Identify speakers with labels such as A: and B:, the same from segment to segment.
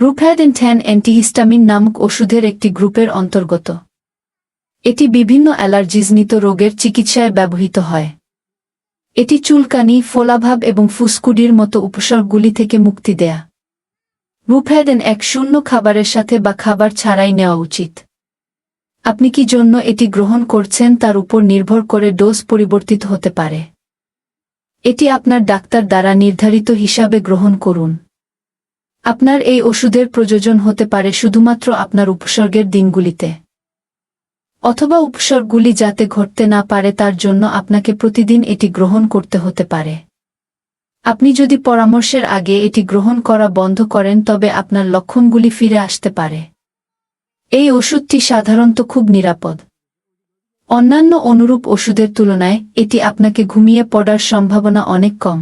A: রুফ্যাডিন than antihistamine নামক ওষুধের একটি গ্রুপের অন্তর্গত। এটি বিভিন্ন অ্যালার্জিজনিত রোগের চিকিৎসায় ব্যবহৃত হয়। এটি চুলকানি, ফোলাভাব এবং ফুসকুডির মতো উপসর্গগুলি থেকে মুক্তি দেয়া। রুফ্যাডেন এক শূন্য খাবারের সাথে বা খাবার ছাড়াই নেওয়া উচিত। আপনি কি জন্য এটি গ্রহণ করছেন তার উপর নির্ভর করে ডোজ পরিবর্তিত হতে পারে। এটি আপনার ডাক্তার দ্বারা নির্ধারিত হিসাবে গ্রহণ করুন। আপনার এই ওষুধের প্রয়োজন হতে পারে শুধুমাত্র আপনার উপসর্গের দিনগুলিতে। অথবা উপসর্গগুলি যাতে ঘটতে না পারে তার জন্য আপনাকে প্রতিদিন এটি গ্রহণ করতে হতে পারে। আপনি যদি পরামর্শের আগে এটি গ্রহণ করা বন্ধ করেন তবে আপনার লক্ষণগুলি ফিরে আসতে পারে। এই ওষুধটি সাধারণত খুব নিরাপদ। অন্যান্য অনুরূপ ওষুধের তুলনায় এটি আপনাকে ঘুমিয়ে পড়ার সম্ভাবনা অনেক কম।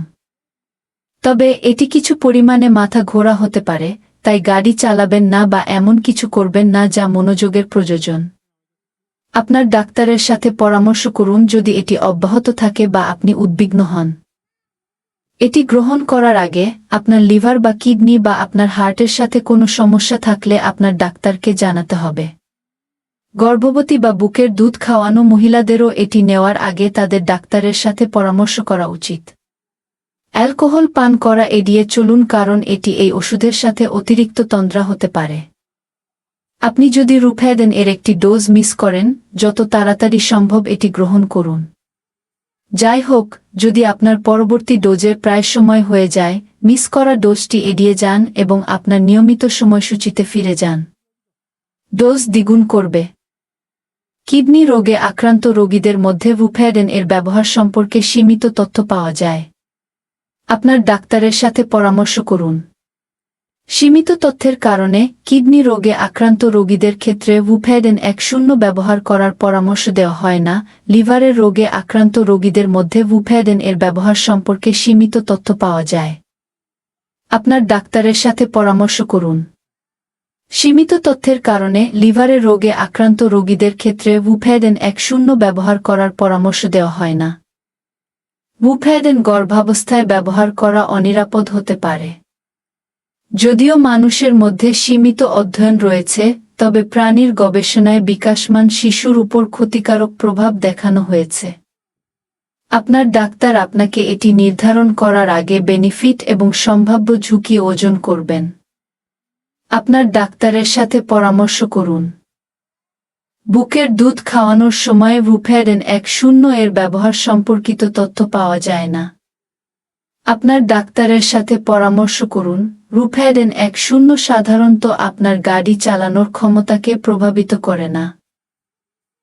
A: তবে এটি কিছু পরিমাণে মাথা ঘোরা হতে পারে, তাই গাড়ি চালাবেন না বা এমন কিছু করবেন না যা মনোযোগের প্রয়োজন। আপনার ডাক্তারের সাথে পরামর্শ করুন যদি এটি অব্যাহত থাকে বা আপনি উদ্বিগ্ন হন। এটি গ্রহণ করার আগে আপনার লিভার বা কিডনি বা আপনার হার্টের সাথে কোনো সমস্যা থাকলে আপনার ডাক্তারকে জানাতে হবে। গর্ভবতী বা বুকের দুধ খাওয়ানো মহিলাদেরও এটি নেওয়ার আগে তাদের ডাক্তারের সাথে পরামর্শ করা উচিত। অ্যালকোহল পান করা এড়িয়ে চলুন কারণ এটি এই ওষুধের সাথে অতিরিক্ত তন্দ্রা হতে পারে। আপনি যদি রুফ্যাডেন এর একটি ডোজ মিস করেন, যত তাড়াতাড়ি সম্ভব এটি গ্রহণ করুন। যাই হোক, যদি আপনার পরবর্তী ডোজের প্রায় সময় হয়ে যায়, মিস করা ডোজটি এড়িয়ে যান এবং আপনার নিয়মিত সময়সূচিতে ফিরে যান। ডোজ দ্বিগুণ করবে। কিডনি রোগে আক্রান্ত রোগীদের মধ্যে রুফ্যাডেন এর ব্যবহার সম্পর্কে সীমিত তথ্য পাওয়া যায়। আপনার ডাক্তারের সাথে পরামর্শ করুন। সীমিত তথ্যের কারণে কিডনি রোগে আক্রান্ত রোগীদের ক্ষেত্রে উফ্যাডেন এক শূন্য ব্যবহার করার পরামর্শ দেওয়া হয় না। লিভারের রোগে আক্রান্ত রোগীদের মধ্যে উফ্যাডেন এর ব্যবহার সম্পর্কে সীমিত তথ্য পাওয়া যায়। আপনার ডাক্তারের সাথে পরামর্শ করুন। সীমিত তথ্যের কারণে লিভারের রোগে আক্রান্ত রোগীদের ক্ষেত্রে উফ্যাডেন এক শূন্য ব্যবহার করার পরামর্শ দেওয়া হয় না। উফ্যাডেন গর্ভাবস্থায় ব্যবহার করা অনিরাপদ হতে পারে। যদিও মানুষের মধ্যে সীমিত অধ্যয়ন রয়েছে, তবে প্রাণীর গবেষণায় বিকাশমান শিশুর উপর ক্ষতিকারক প্রভাব দেখানো হয়েছে। আপনার ডাক্তার আপনাকে এটি নির্ধারণ করার আগে বেনিফিট এবং সম্ভাব্য ঝুঁকি ওজন করবেন। আপনার ডাক্তারের সাথে পরামর্শ করুন। বুকের দুধ খাওয়ানোর সময় রুফেডেন এক শূন্য এর ব্যবহার সম্পর্কিত তথ্য পাওয়া যায় না। আপনার ডাক্তারের সাথে পরামর্শ করুন রুফেডেন এক শূন্য সাধারণত আপনার গাড়ি চালানোর ক্ষমতাকে প্রভাবিত করে না।